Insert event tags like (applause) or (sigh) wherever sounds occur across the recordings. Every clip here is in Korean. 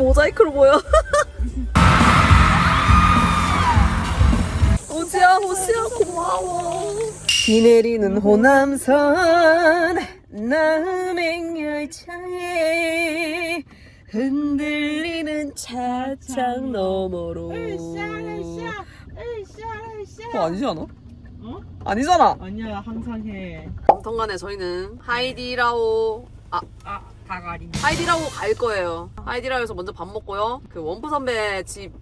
모자이크로 보여. (laughs) 오지야, 오지야, 고마워. 비 내리는 호남선 남행 열차에 흔들리는 차창 너머로. 어, 아니지 않아? 어? 아니잖아. 아니야 항상 해. 아무튼간에 저희는 하이디라오 아 아 다가리. 하이디라오 갈 거예요. 하이디라오에서 먼저 밥 먹고요. 그 원프 선배 집은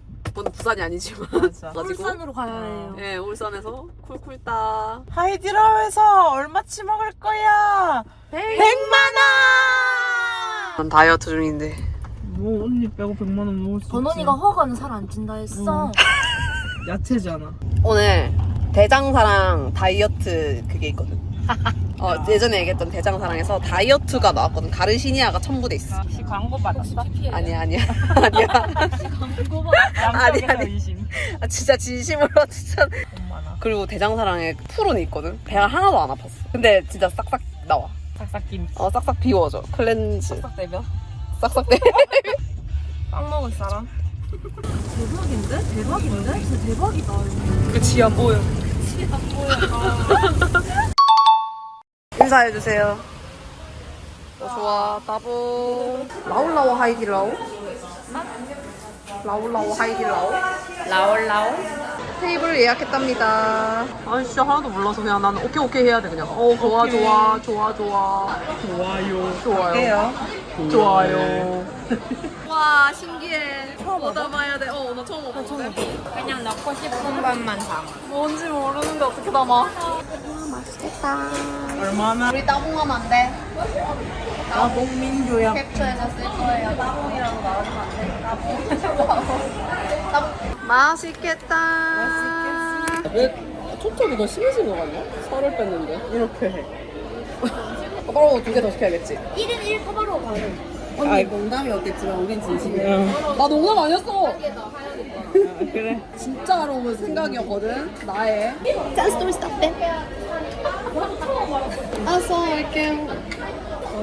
부산이 아니지만 맞아. (laughs) 가지고 울산으로 가야 해요. 네 울산에서 쿨쿨따 하이디라에서 얼마치 먹을 거야? 100만 난 다이어트 중인데 원. 뭐 언니 빼고 100만 원 먹을 수 있지. 번원이가 허가는 살 안 찐다 했어. 야채잖아. 오늘 대장사랑 다이어트 그게 있거든. 어 예전에 얘기했던 대장사랑에서 다이어트가 나왔거든. 가르시니아가 첨부돼 있어. 혹시 광고 받았어? 아니야 아니야 (laughs) 아니야. 아니, 아니. 의심. 아, 진짜 진심으로 진짜. 엄마나. 그리고 대장사랑에 풀은 있거든. 배가 하나도 안 아팠어. 근데 진짜 싹싹 나와. 싹싹 김치. 어 싹싹 비워져. 클렌즈. 싹싹 대며. 싹싹 돼. (laughs) 빵 먹을 사람? 대박인데? 대박인데? 진짜 대박이다. 그치 안 보여. 인사해 주세요. 어, 좋아 따보. 라울라오 하이디라오. 라울라오 하이디라오. 라올라오. 테이블 예약했답니다. 아 진짜 하나도 몰라서 그냥 나는 오케이 오케이 해야 돼 그냥. 어 좋아 오케이. 좋아 좋아 좋아 좋아요. 좋아요. 좋아요. 와 신기해. 뭐 담아야 돼? 어 나 처음 먹어보는데. 그냥 넣고 싶은 것만 담아. 뭔지 모르는데 어떻게 담아? 얼마나? 우리 따봉하면 안 돼. 나봉민조야. 캡처해서 쓸 거예요. 따봉이라고 말하면 안 돼. 따봉. 맛있겠다. 왜 촉촉이 더 심해진 거 같냐? 살을 뺐는데. 이렇게 해. 바로 두개 더 시켜야겠지. 1인 1 커버로 가는. 언니 농담이었겠지만 우린 진심이야. 응. 나 농담 아니었어. 아, 그래. 진짜로 생각이었거든. 나의. 짠 스토리 스탑 때. 어서 할게.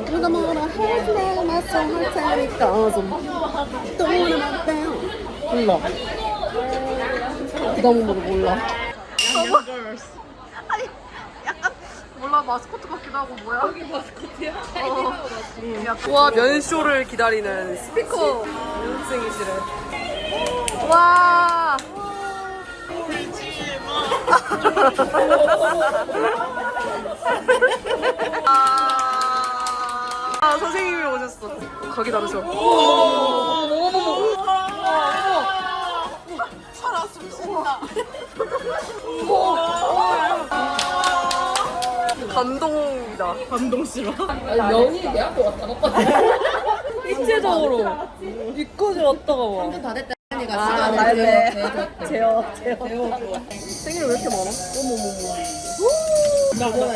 누가 뭐라 해도 맞서 할 테니까 좀 또는 어때? 불러. 그 다음으로 몰라. 몰라 마스코트 같 하고 뭐야? 여기 마스코트야? 어. 와 면쇼를 기다리는 스피커 연습생이시래. 와. 아, 아 선생님이 오셨어. 거기 다르셔. 감동이다. 감동 싫어. 아니 면이 내 앞에 왔다 갔다 입체적으로 입고지 왔다가 와. 다 됐다. 니가 아, 나였네. 제어, 제어. 생일이 왜 이렇게 많아? 어머머머. 나 뭐야. 나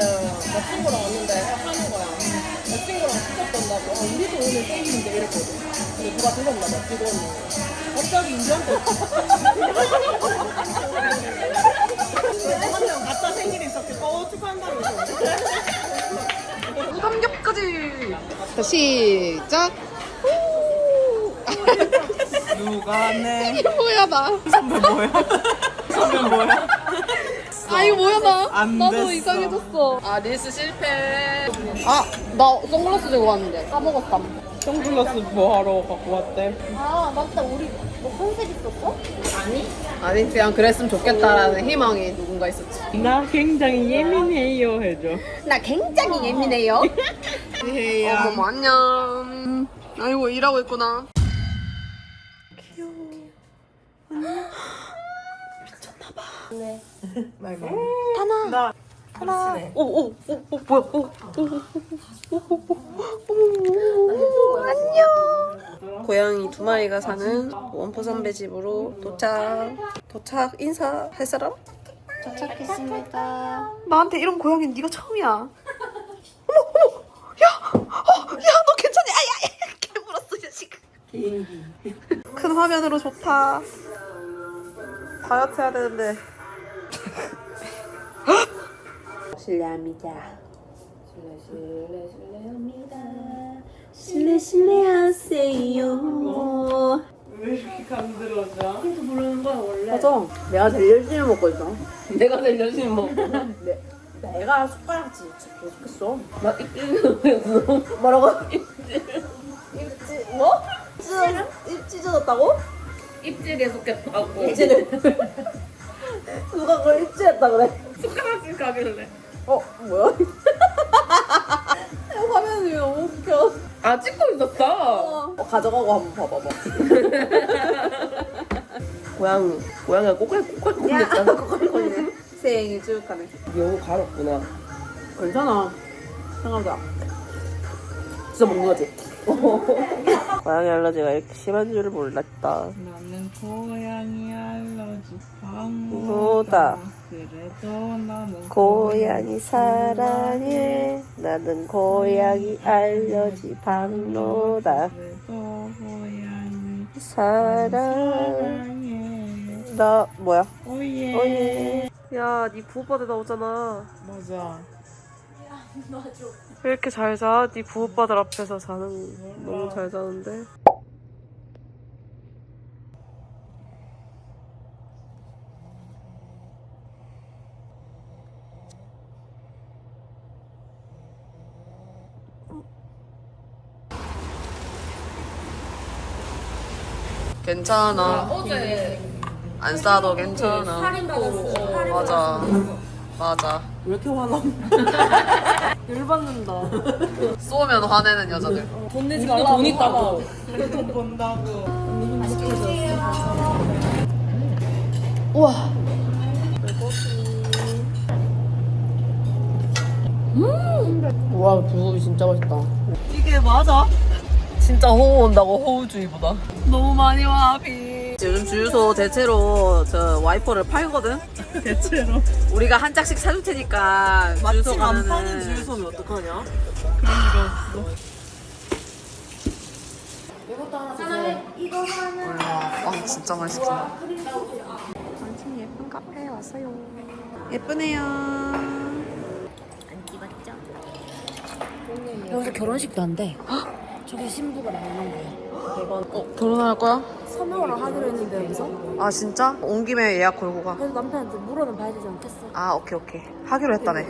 친구랑 왔는데 하는 거야. 나 친구랑 찍었던다고. 아, 우리도 오늘 생일인데 이랬거든. 근데 누가 들었나 봐, 직원이. 갑자기 인지한테 (laughs) 한명 가짜 생일 있었대. 어, 축하한다면서. 무감격까지. 자, 시작. 누가 내 뭐야, 나. 선배 뭐야? 선배 뭐야? 아, 이거 뭐야, 나. 안 나도 됐어. 이상해졌어. 아, 릴스 실패. 아, 나 선글라스 들고 왔는데. 까먹었다. 선글라스 뭐 하러 갖고 왔대? 아 맞다 우리 뭐 컨셉 있었어? 아니, 그냥 그랬으면 좋겠다라는 희망이 누군가 있었지. 나 굉장히 예민해요 해줘. 나 굉장히 예민해요. 해야. 어머 안녕. 아이고 일하고 있구나. 말고. 타나. 나 타나. 오오오오 뭐야? 오. 안녕. 고양이 두 마리가 사는 원포 선배 집으로 도착. 도착 인사할 사람? 도착했습니다. 나한테 이런 고양이는 네가 처음이야. 어머 어머. 야, 어, 야, 너 괜찮니? 아야, 개 물었어, 이 자식. 큰 화면으로 좋다. 다이어트 해야 되는데. 실례합니다. 실례 실례 실례합니다. 실례 실례하세요. 강들어져. 힌트 부르는 거야 원래. 맞아. 내가 제일 열심히 먹고 있어. (laughs) 내가 제일 열심히 먹어. 네. 내가 숟가락질 계속했어. 나 입질이었어. 뭐라고? 입지 뭐? 찢어 입 찢어졌다고? 입질 계속했다고. 입지를 누가 그걸 입지했다 그래? 숟가락질 가길래. 어 뭐야? 야, (laughs) 화면이 너무 웃겨. 아 찍고 있었어. 어, 가져가고 한번 봐봐봐. (laughs) 고양이. 고양이가 꼬깔 꼬깔 야, 댔잖아 거리네. 생일 축하네. 여우 가렸구나. 괜찮아. 상관없다. 진짜 먹는 거지? (laughs) 고양이 알러지가 이렇게 심한 줄을 몰랐다. 나는 고양이 알러지. 방로다 그래도 나는 고양이 사랑해. 나는 고양이 알러지 방로다. 그래도 고양이 사랑. 사랑해 나 뭐야? 오예 오예. 야, 네 부오빠들 나오잖아. 맞아 왜 이렇게 잘 자? 네 부오빠들 앞에서 자는 너무 잘 자는데. 괜찮아. 어제 안 싸도 괜찮아. 할인 받았어. 맞아. 맞아. 왜 이렇게 화나? (laughs) 열받는다. 쏘면 화내는 여자들. 돈 내지 말라고. 돈 있다고. 돈 번다고 와, 두부이 진짜 맛있다. 이게 맞아? 진짜 호우 온다고 호우주의보다. 너무 많이 와 비. 요즘 주유소 대체로 저 와이퍼를 팔거든. (laughs) 대체로 우리가 한 짝씩 사줄 테니까 마침 안 가면은 파는 주유소는 어떡하냐? 하나에 이거 하나. 와 진짜 맛있어. 완전 예쁜 카페에 왔어요. 예쁘네요. 안 찍었죠? 여기서 결혼식도 안 돼. 저기 신부가 나오는 거야. 어 결혼할 거야? 서명을 하기로 했는데 여기서. 아 진짜? 온 김에 예약 걸고 가. 그래서 남편한테 물어는 봐야 되지 않겠어? 아 오케이 오케이 하기로 했다네.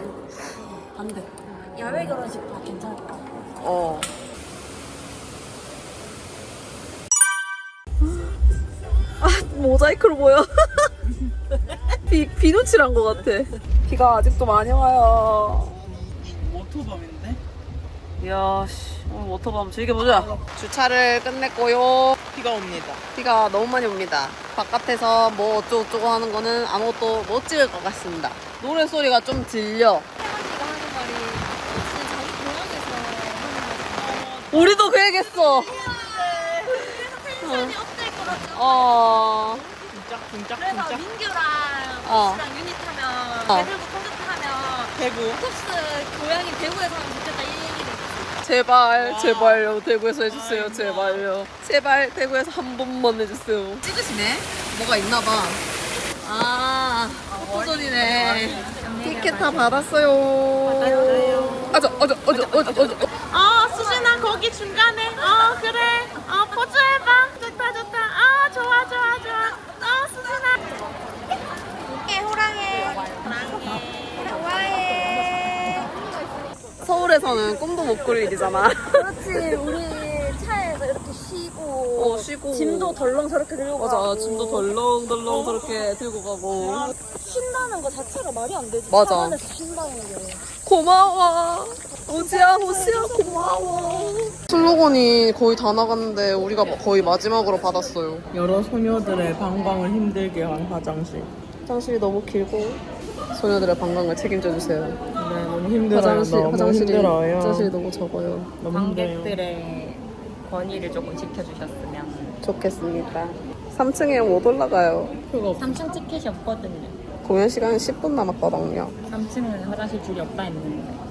안 돼. 야외 결혼식 다 괜찮을까? 어. 아 모자이크로 보여. (laughs) 비 비누칠한 것 같아. 비가 아직도 많이 와요. 워터밤인데? 이야 씨 오늘 워터밤 즐겨보자. 주차를 끝냈고요. 비가 옵니다 비가 너무 많이 옵니다. 바깥에서 뭐 어쩌고저쩌고 하는 거는 아무것도 못 찍을 것 같습니다. 노래 소리가 좀 들려. 태연이가 하는 말이 진짜 자기 고향에서 하는 말이 우리도 그 얘기했어. 텐션이 업될 거라고. 어. 쿵짝 쿵짝 그래서 쿵짝 민규랑 어. 랑 유닛하면 어. 배들고 콘서트 하면 대구 톱스 고양이 대구에서 하면 좋겠다. 제발 제발요. 대구에서 해주세요. 제발요. 제발 대구에서 한 번만 해주세요. 찍으시네? 뭐가 있나봐. 아 포토존이네. 티켓 다 받았어요. 아저 어저 어저 어저 어저. 아 수진아 거기 중간에. 어 그래 어 포즈 해봐 좋다 좋다 아 좋아 좋아 좋아 어 수진아 서울에서는 꿈도 못 꿀 일이잖아 그렇지 우리 차에서 이렇게 쉬고 어 쉬고 짐도 덜렁 저렇게 들고 맞아 가고 짐도 덜렁덜렁 저렇게 들고 가고 쉰다는 거 자체가 말이 안 되지 맞아. 차 안에서 쉰다는 게 고마워. 오지야, 오지야, 고마워. 슬로건이 거의 다 나갔는데 우리가 거의 마지막으로 받았어요. 여러 소녀들의 방방을 힘들게 한 화장실 화장실이 너무 길고 소녀들의 방광을 책임져 주세요. 네 너무 힘들어요 화장실, 너무 화장실이, 힘들어요 화장실이 너무 적어요. 너무 힘들어요 관객들의 권위를 조금 지켜주셨으면 좋겠습니다. 3층에 못 올라가요. 3층 티켓이 없거든요 공연 시간 10분 남았거든요. 3층은 화장실 줄이 없다 했는데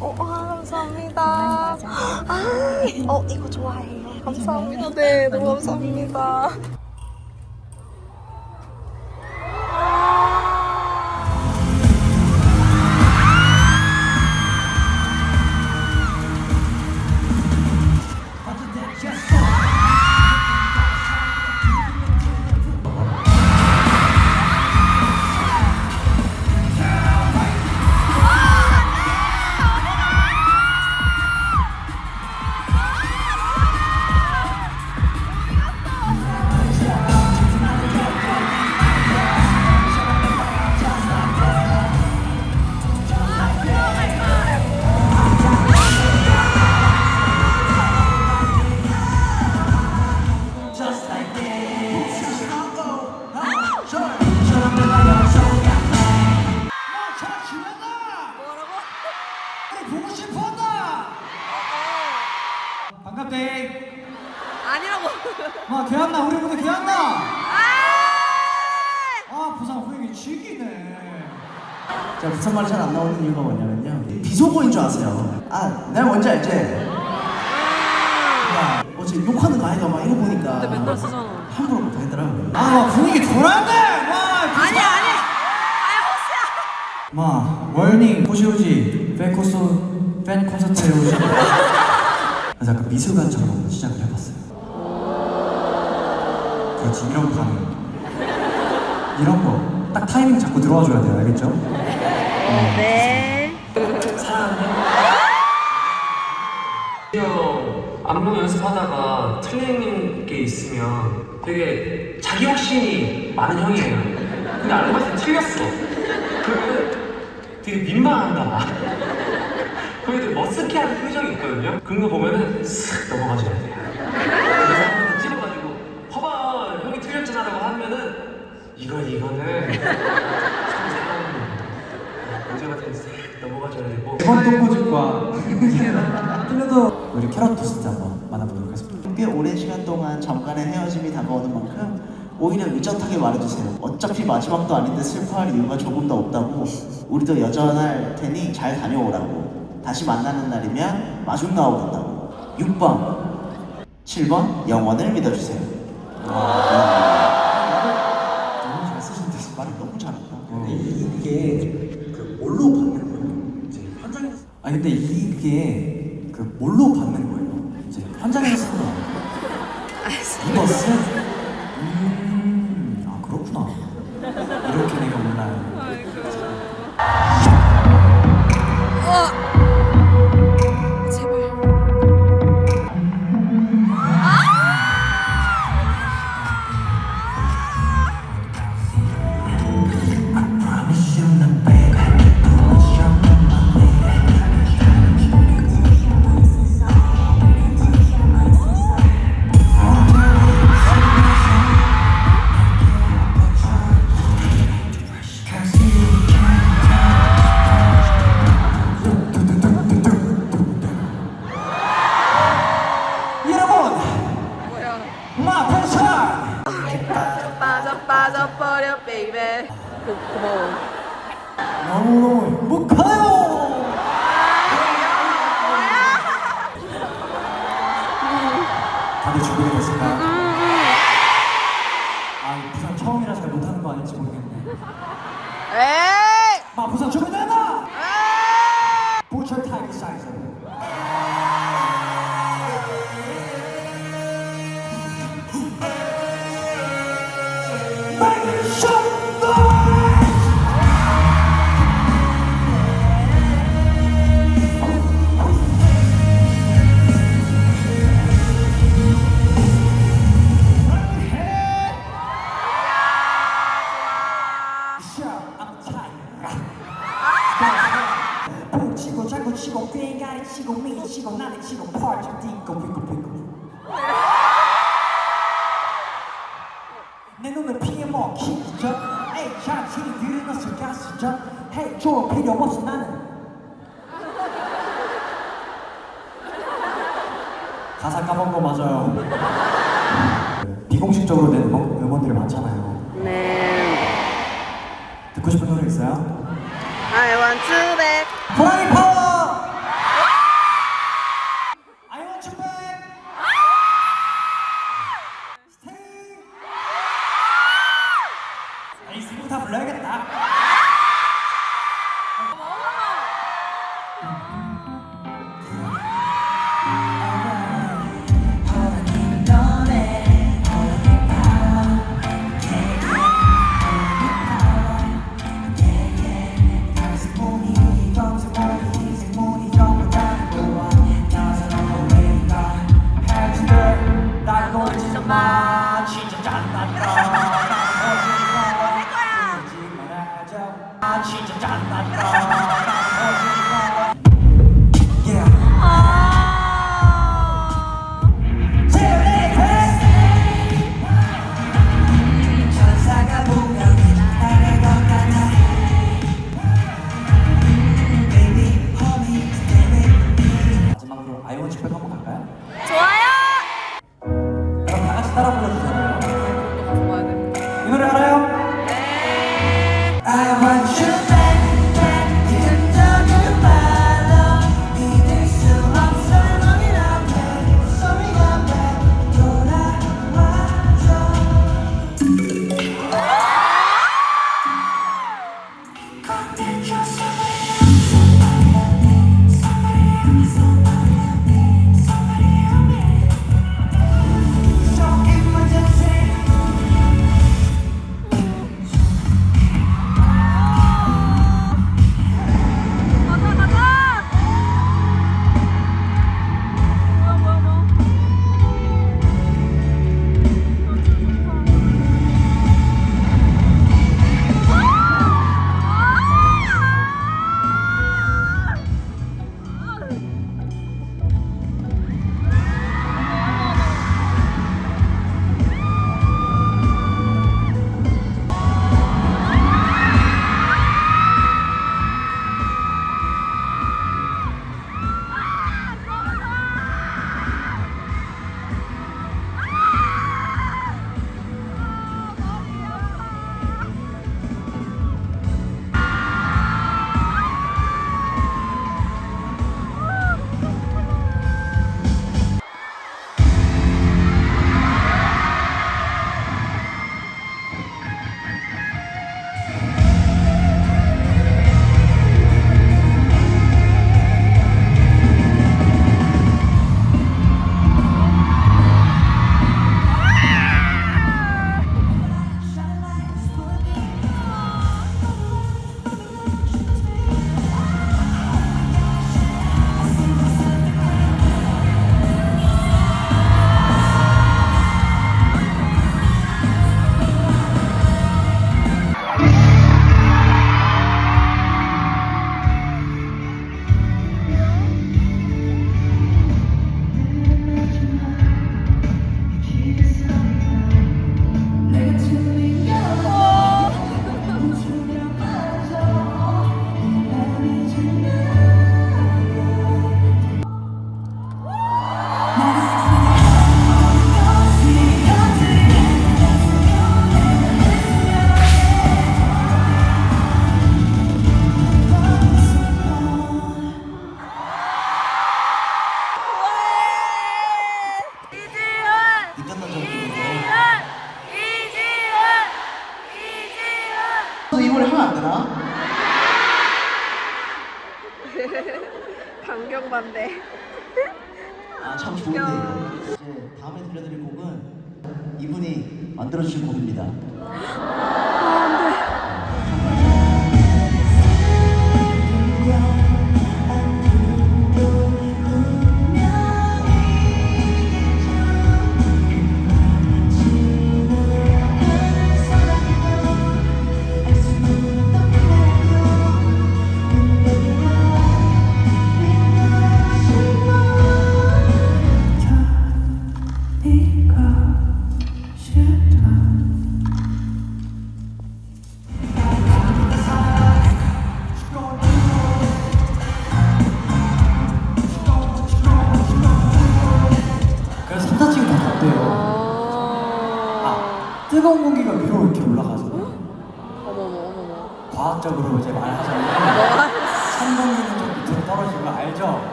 어, 아, 감사합니다. 아, 어, 이거 좋아해요. 감사합니다. 네, 너무 감사합니다. 뭐냐면요 비속어인 줄 아세요 아 내가 뭔지 알지? 야 어제 욕하는 거 아이가 막 이거 보니까 근데 맨날 쓰잖아. 함부로 못하겠더라고요 아 분위기 돌아네. 마 아니 아니. 마 월닝 호시호지 팬 콘서트 팬 콘서트에 오신. 그래서 약간 미술관처럼 시작을 해봤어요. 그렇지 이런 반응. 이런 거 딱 타이밍 잡고 들어와 줘야 돼요 알겠죠? 네. 드디어 안무 연습하다가 틀린 게 있으면 되게 자기 확신이 많은 형이에요. 근데 알고 때 틀렸어. 그러면 되게 민망한다. 그게 되게 머쓱해하는 표정이 있거든요. 그런 거 보면은 슥 넘어가줘야 돼요. 그래서 한 번더 찝어가지고 봐봐 형이 틀렸잖아라고 하면은 이건 이거는 문제 같은 게슥 이번 동고집과 틀려도 우리 캐럿 토스트 한번 만나보도록 하겠습니다. 꽤 오랜 시간 동안 잠깐의 헤어짐이 다가오는 만큼 오히려 의젓하게 말해주세요. 어차피 마지막도 아닌데 슬퍼할 이유가 조금 더 없다고. 우리도 여전할 테니 잘 다녀오라고. 다시 만나는 날이면 마중 나오겠다고. 6번. 7번. 영원을 믿어주세요. 너무 잘 쓰신데 말을 너무 잘한다. 근데 이- 이게 그 뭘로 받는 거예요? 이제 현장에서 아니 근데 이게 그 뭘로 받는 거예요? 이제 현장에서? 입었어?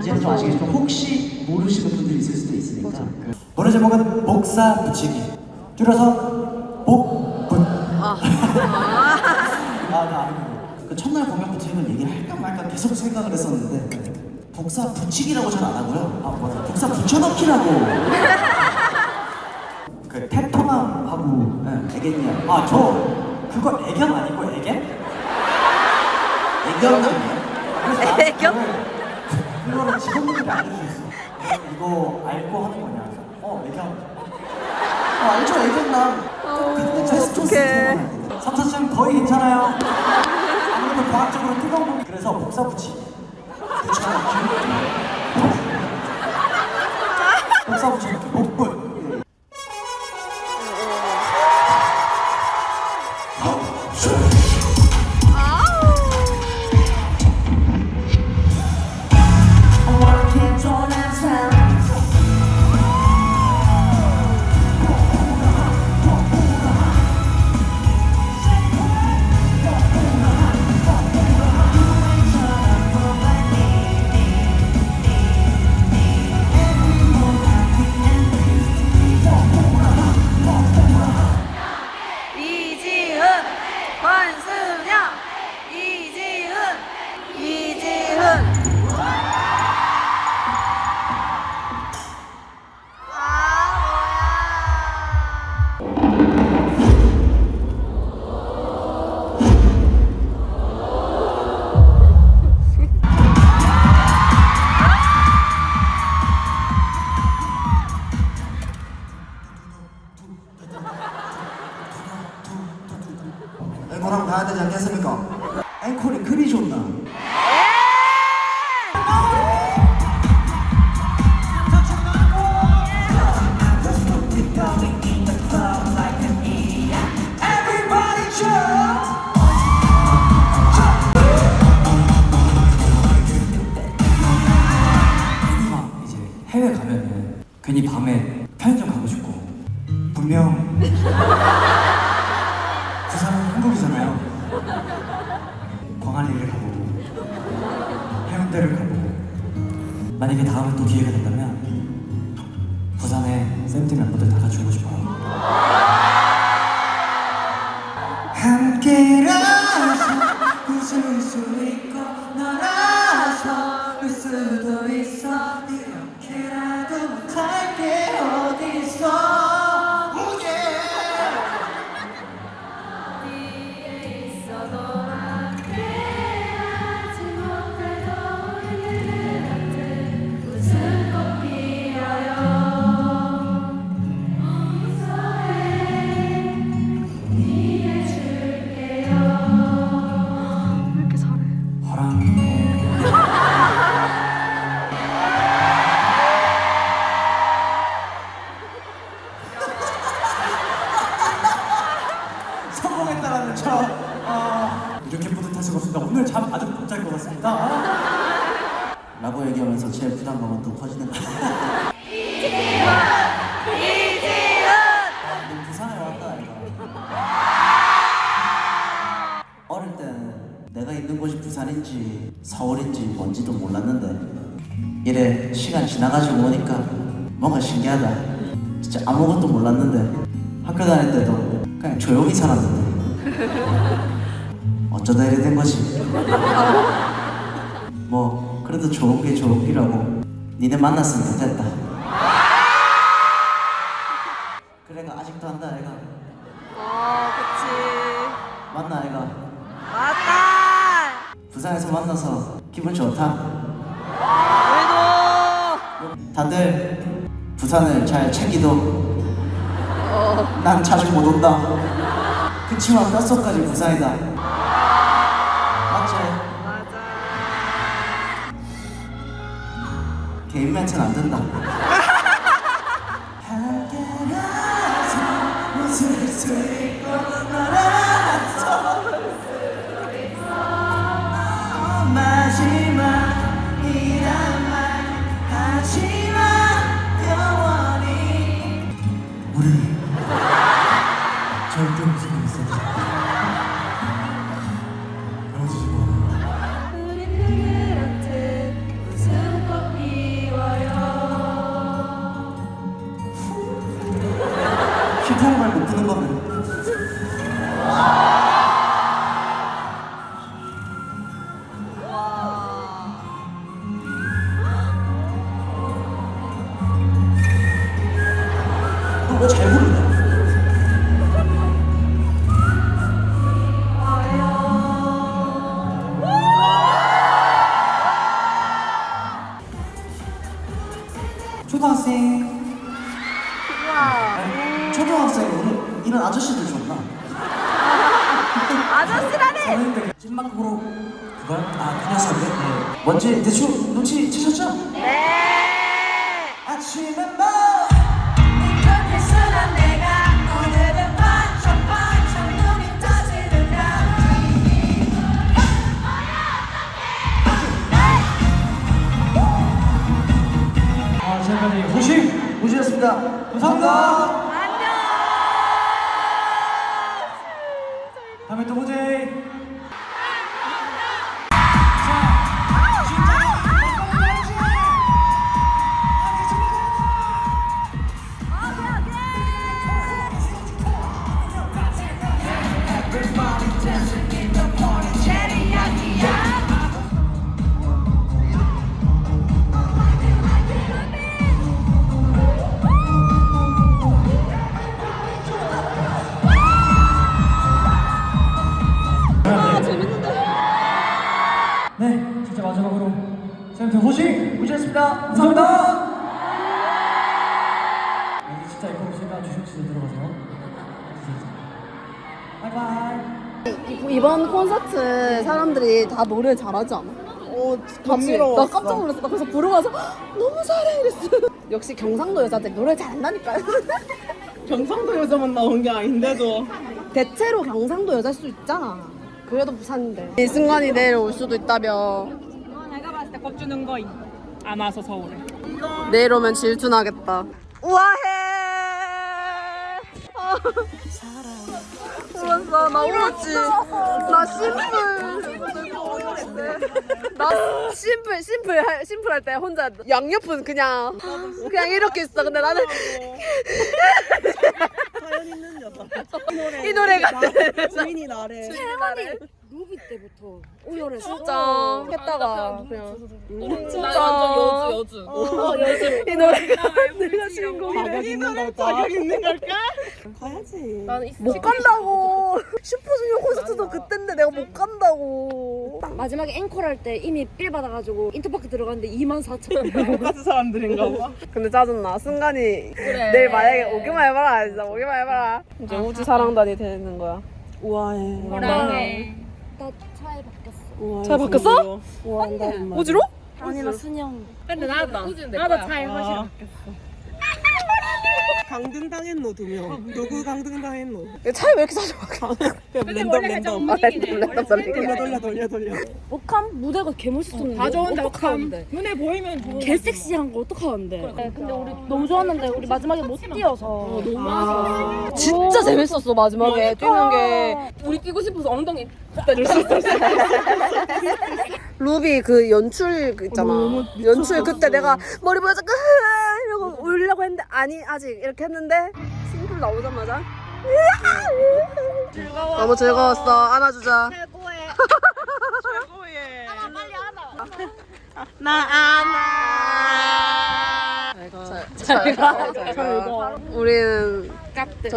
이제는 좀 아시겠지만 혹시 모르시는 분들이 있을 수도 있으니까 그 노래 제목은 목사 붙이기 줄여서 목붙 (laughs) 아, 나 아니고 그 첫날 공연 부팅을 얘기를 할까 말까 계속 생각을 했었는데 복사 붙이기라고 잘 안 하고요. 아 맞아 복사 붙여넣기라고 (laughs) 그 테토남하고 네, 애견이야. 아저 그거 애견 아니고 애견? 애견남이야. 그래서 애견? 그거를 직원분들이 알려주셨어? 이거 알고 하는 거냐? 그래서 어 애견 어, 알죠 애견남. 어, 테스토스테론 어떡해. 할 때. 삼사층 거의 괜찮아요. 아무래도 과학적으로 뜨거운 공기 그래서 복사 붙이기 복사 붙이기 목붙 앵콜하고 가야 되지 않겠습니까? 앵콜이 그리 좋나? 있는 곳이 부산인지 서울인지 뭔지도 몰랐는데 이래 시간 지나가지고 오니까 뭔가 신기하다. 진짜 아무것도 몰랐는데 학교 다닐 때도 그냥 조용히 살았는데. (laughs) 어쩌다 이래 된 거지? (laughs) 뭐 그래도 좋은 게 좋은 기라고 니네 만났으면 좋겠다. 그래가 아직도 한다 부산에서 만나서 기분 좋다 우리도! 다들 부산을 잘 챙기도 난 자주 못 온다 그치만 뼛속까지 부산이다 맞지? 맞아. 개인 멘트는 안 된다 초등학생 초등학생 오늘 이런 아저씨들 좋나? 아저씨라네! 저희들 찐막으로 그걸 아그 녀석이 네. 뭔지 대충 눈치 채셨죠? 네. 아침에 뭐 호식 호식이었습니다. 감사합니다. 이번 콘서트 사람들이 다 노래 잘하지 않아? 어, 감미로웠어. 나 깜짝 놀랐어. 나 그래서 부르고 와서 너무 잘해 이랬어. (laughs) 역시 경상도 여자들 노래 잘한다니까. (laughs) 경상도 여자만 나온 게 아닌데도. 대체로 경상도 여자일 수 있잖아. 그래도 부산인데. 이 순간이 내일 올 수도 있다며. 내가 봤을 때 겁주는 거임. 안 와서 서울에. 내일 오면 질투나겠다. 우아해. 아. 울었어. 나 울었지. 나 심플. 나 심플 심플 할 심플 할 때 혼자 양옆은 그냥 그냥 이렇게 있어. 근데 나는 사연 있는 여자. 이 노래가 주인이 나래. 루비 때부터 오열해서 진짜 했다가 그냥 진짜 완전 여주 여주. 어, (laughs) 이 노래가 내가 주인공이래. 자격 있는 걸까? 자격 있는 걸까? 가야지. 못 간다고. (laughs) 슈퍼주니어 콘서트도 그땐데 내가 못 간다고. 마지막에 앵콜 할 때 이미 빌 받아가지고 인터파크 들어갔는데 2만 4천 원. 똑같은 사람들인가 봐. 근데 짜증나. 순간이 내일 만약에 오기만 해봐라. 진짜 오기만 해봐라. 이제 우주 사랑단이 되는 거야. 우아해. 사랑해. 나 차에 바뀌었어. 우아해. 잘 바뀌었어? 정말로. 우아한다는 말. 우주로? 아니 나 순영. 근데 나도 나도 차에 아, 훨씬 (laughs) 강등 당했노 두 명. 누구 강등 당했노? 차이 왜 이렇게 자주 와? 랜덤 랜덤. 아, 랜덤 랜덤 돌리기. 돌려 돌려 돌려 돌려. 목함 무대가 개 멋있었는데 다 좋은데 어떡하는데 눈에 보이면 좋은 개섹시한 거 어떡하는데 네, 근데 우리 너무 좋았는데 우리 마지막에 못 뛰어서 너무 아쉬웠어 진짜 재밌었어 마지막에 뛰는 게 우리 뛰고 싶어서 엉덩이 때릴 수 있었어 루비 그 연출 그 있잖아. 연출 그때 내가 머리 보여서 끄 이러고 울려고 했는데 아니 아직 이렇게 했는데 싱글 나오자마자. 너무 즐거웠어. 안아주자. 나 안아. 잘가 (laughs) 우리는